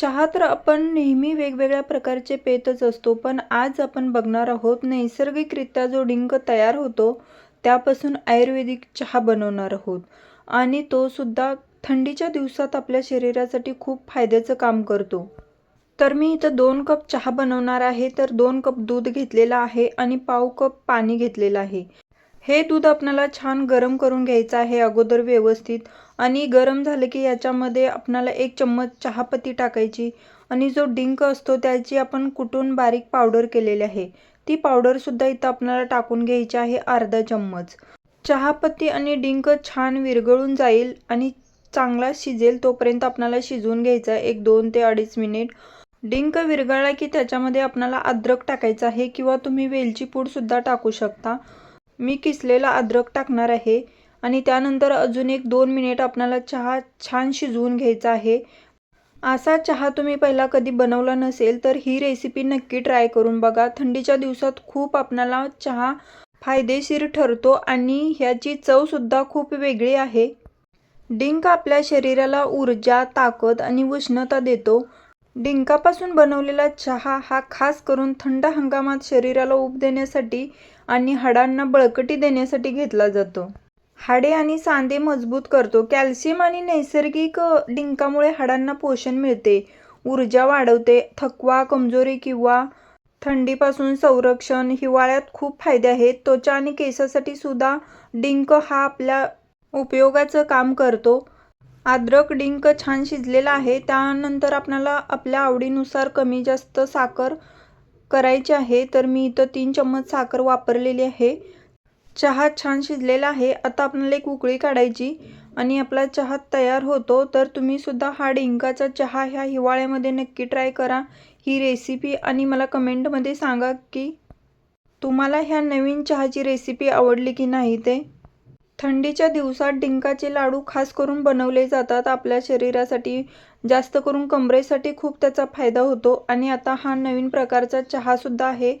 चहा तर आपण नेहमी वेगवेगळ्या प्रकारचे पेतच असतो पण आज आपण बघणार आहोत नैसर्गिकरित्या जो डिंक तयार होतो त्यापासून आयुर्वेदिक चहा बनवणार आहोत. आणि तो सुद्धा थंडीच्या दिवसात आपल्या शरीरासाठी खूप फायद्याचं काम करतो. तर मी इथं दोन कप चहा बनवणार आहे तर दोन कप दूध घेतलेलं आहे आणि पाव कप पाणी घेतलेलं आहे. हे दूध आपल्याला छान गरम करून घ्यायचं आहे अगोदर व्यवस्थित. आणि गरम झालं की याच्यामध्ये आपणाला एक चम्मच चहापत्ती टाकायची आणि जो डिंक असतो त्याची आपण कुटून बारीक पावडर केलेली आहे. ती पावडरसुद्धा इथं आपणाला टाकून घ्यायची आहे अर्धा चम्मच. चहापत्ती आणि डिंक छान विरघळून जाईल आणि चांगला शिजेल तोपर्यंत आपणाला शिजवून घ्यायचा आहे एक दोन ते अडीच मिनिट. डिंक विरघळला की त्याच्यामध्ये आपणाला अद्रक टाकायचं आहे किंवा तुम्ही वेलची पूडसुद्धा टाकू शकता. मी किसलेला अद्रक टाकणार आहे आणि त्यानंतर अजून एक दोन मिनिट आपणाला चहा छान शिजवून घ्यायचा आहे. असा चहा तुम्ही पहिला कधी बनवला नसेल तर ही रेसिपी नक्की ट्राय करून बघा. थंडीच्या दिवसात खूप आपणाला चहा फायदेशीर ठरतो आणि ह्याची चवसुद्धा खूप वेगळी आहे. डिंक आपल्या शरीराला ऊर्जा ताकद आणि उष्णता देतो. डिंकापासून बनवलेला चहा हा खास करून थंड हंगामात शरीराला ऊब देण्यासाठी आणि हाडांना बळकटी देण्यासाठी घेतला जातो. हाडे आणि सांधे मजबूत करतो. कॅल्शियम आणि नैसर्गिक डिंकामुळे हाडांना पोषण मिळते. ऊर्जा वाढवते. थकवा कमजोरी किंवा थंडीपासून संरक्षण हिवाळ्यात खूप फायदे आहेत. त्वचा आणि केसासाठी सुद्धा डिंक हा आपल्या उपयोगाचं काम करतो. अद्रक डिंक छान शिजलेला आहे. त्यानंतर आपल्याला आपल्या आवडीनुसार कमी जास्त साखर करायची आहे. तर मी इथं तीन चम्मच साखर वापरलेली आहे. चहा छान शिजलेला आहे. आता आपल्याला एक उकळी काढायची आणि आपला चहा तयार होतो. तर तुम्ही सुद्धा हा डिंकाचा चहा ह्या हिवाळ्यामध्ये नक्की ट्राय करा. ही रेसिपी आणि मला कमेंटमध्ये सांगा की तुम्हाला ह्या नवीन चहाची रेसिपी आवडली की नाही ते. थंडीच्या दिवसात डिंकाचे लाडू खास करून बनवले जातात. आपल्या शरीरासाठी जास्त करून कमरेसाठी खूप त्याचा फायदा होतो. आणि आता हा नवीन प्रकारचा चहासुद्धा आहे.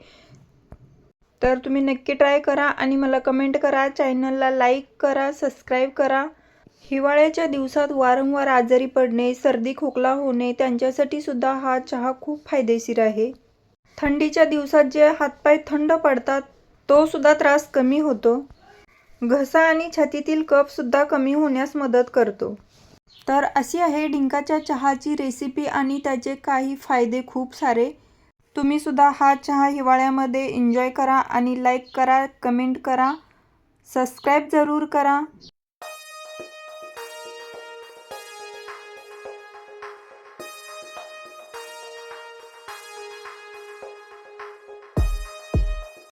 तर तुम्ही नक्की ट्राय करा आणि मला कमेंट करा. चॅनलला लाईक करा सबस्क्राईब करा. हिवाळ्याच्या दिवसात वारंवार आजारी पडणे सर्दी खोकला होणे त्यांच्यासाठी सुद्धा हा चहा खूप फायदेशीर आहे. थंडीच्या दिवसात जे हातपाय थंड पडतात तो सुद्धा त्रास कमी होतो. घसा आणि छातीतील कपसुद्धा कमी होण्यास मदत करतो. तर अशी आहे डिंकाच्या चहाची रेसिपी आणि त्याचे काही फायदे खूप सारे. तुम्हीसुद्धा हा चहा हिवाळ्यामध्ये एन्जॉय करा आणि लाईक करा कमेंट करा. सबस्क्राईब जरूर करा.